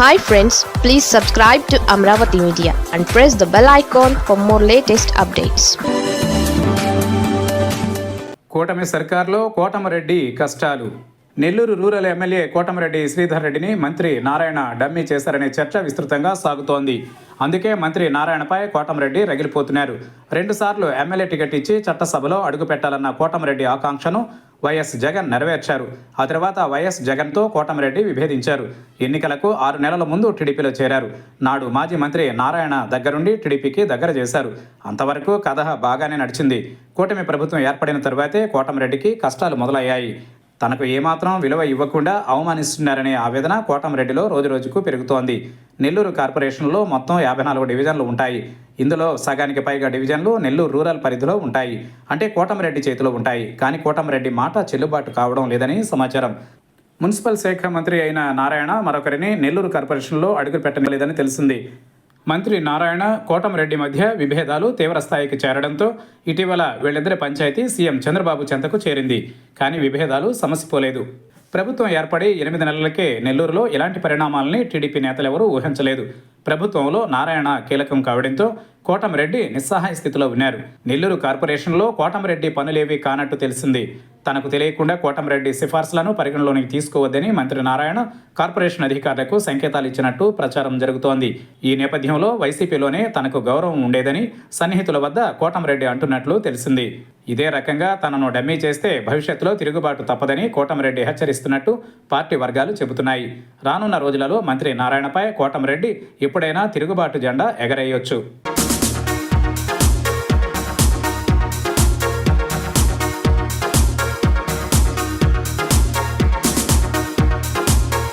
Hi friends please subscribe to Amaravati media and press the bell icon for more latest updates కూటమి సర్కార్లో కోటమరెడ్డి కష్టాలు. Nellore rural MLA Kotamreddy Sridhar రెడ్డిని మంత్రి Narayana dummy చేశారనే చర్చ విస్తృతంగా సాగుతోంది. అందుకే మంత్రి నారాయణపై కోటమరెడ్డి రగిలిపోతున్నారు. రెండుసార్లు ఎమ్మెల్యే టికెట్ ఇచ్చి చట్టసభలో అడుగుపెట్టాలన్న కోటమరెడ్డి ఆకాంక్షను వైఎస్ జగన్ నెరవేర్చారు. ఆ తర్వాత వైఎస్ జగన్తో కోటమిరెడ్డి విభేదించారు. ఎన్నికలకు ఆరు నెలల ముందు టీడీపీలో చేరారు. నాడు మాజీ మంత్రి నారాయణ దగ్గరుండి టీడీపీకి దగ్గర చేశారు. అంతవరకు కథ బాగానే నడిచింది. కూటమి ప్రభుత్వం ఏర్పడిన తర్వాతే కోటమిరెడ్డికి కష్టాలు మొదలయ్యాయి. తనకు ఏమాత్రం విలువ ఇవ్వకుండా అవమానిస్తున్నారనే ఆవేదన కోటమిరెడ్డిలో రోజురోజుకు పెరుగుతోంది. నెల్లూరు కార్పొరేషన్లో మొత్తం యాభై నాలుగు డివిజన్లు ఉంటాయి. ఇందులో సగానికి పైగా డివిజన్లు నెల్లూరు రూరల్ పరిధిలో ఉంటాయి. అంటే కోటమిరెడ్డి చేతిలో ఉంటాయి. కానీ కోటమిరెడ్డి మాట చెల్లుబాటు కావడం లేదని సమాచారం. మున్సిపల్ శాఖ మంత్రి అయిన నారాయణ మరొకరిని నెల్లూరు కార్పొరేషన్లో అడుగు పెట్టలేదని తెలిసింది. మంత్రి నారాయణ కోటమిరెడ్డి మధ్య విభేదాలు తీవ్రస్థాయికి చేరడంతో ఇటీవల వీళ్ళిద్దరి పంచాయతీ సీఎం చంద్రబాబు చెంతకు చేరింది. కానీ విభేదాలు సమసిపోలేదు. ప్రభుత్వం ఏర్పడి ఎనిమిది నెలలకే నెల్లూరులో ఇలాంటి పరిణామాలని టీడీపీ నేతలెవరూ ఊహించలేదు. ప్రభుత్వంలో నారాయణ కీలకం కావడంతో కోటంరెడ్డి నిస్సహాయ స్థితిలో ఉన్నారు. నెల్లూరు కార్పొరేషన్లో కోటంరెడ్డి పనులేవీ కానట్టు తెలిసింది. తనకు తెలియకుండా కోటంరెడ్డి సిఫార్సులను పరిగణలోనికి తీసుకోవద్దని మంత్రి నారాయణ కార్పొరేషన్ అధికారులకు సంకేతాలు ఇచ్చినట్టు ప్రచారం జరుగుతోంది. ఈ నేపథ్యంలో వైసీపీలోనే తనకు గౌరవం ఉండేదని సన్నిహితుల వద్ద కోటంరెడ్డి అంటున్నట్లు తెలిసింది. ఇదే రకంగా తనను డమ్మీ చేస్తే భవిష్యత్తులో తిరుగుబాటు తప్పదని కోటంరెడ్డి హెచ్చరిస్తున్నట్టు పార్టీ వర్గాలు చెబుతున్నాయి. రానున్న రోజులలో మంత్రి నారాయణపై కోటంరెడ్డి ఎప్పుడైనా తిరుగుబాటు జెండా ఎగరేయొచ్చు.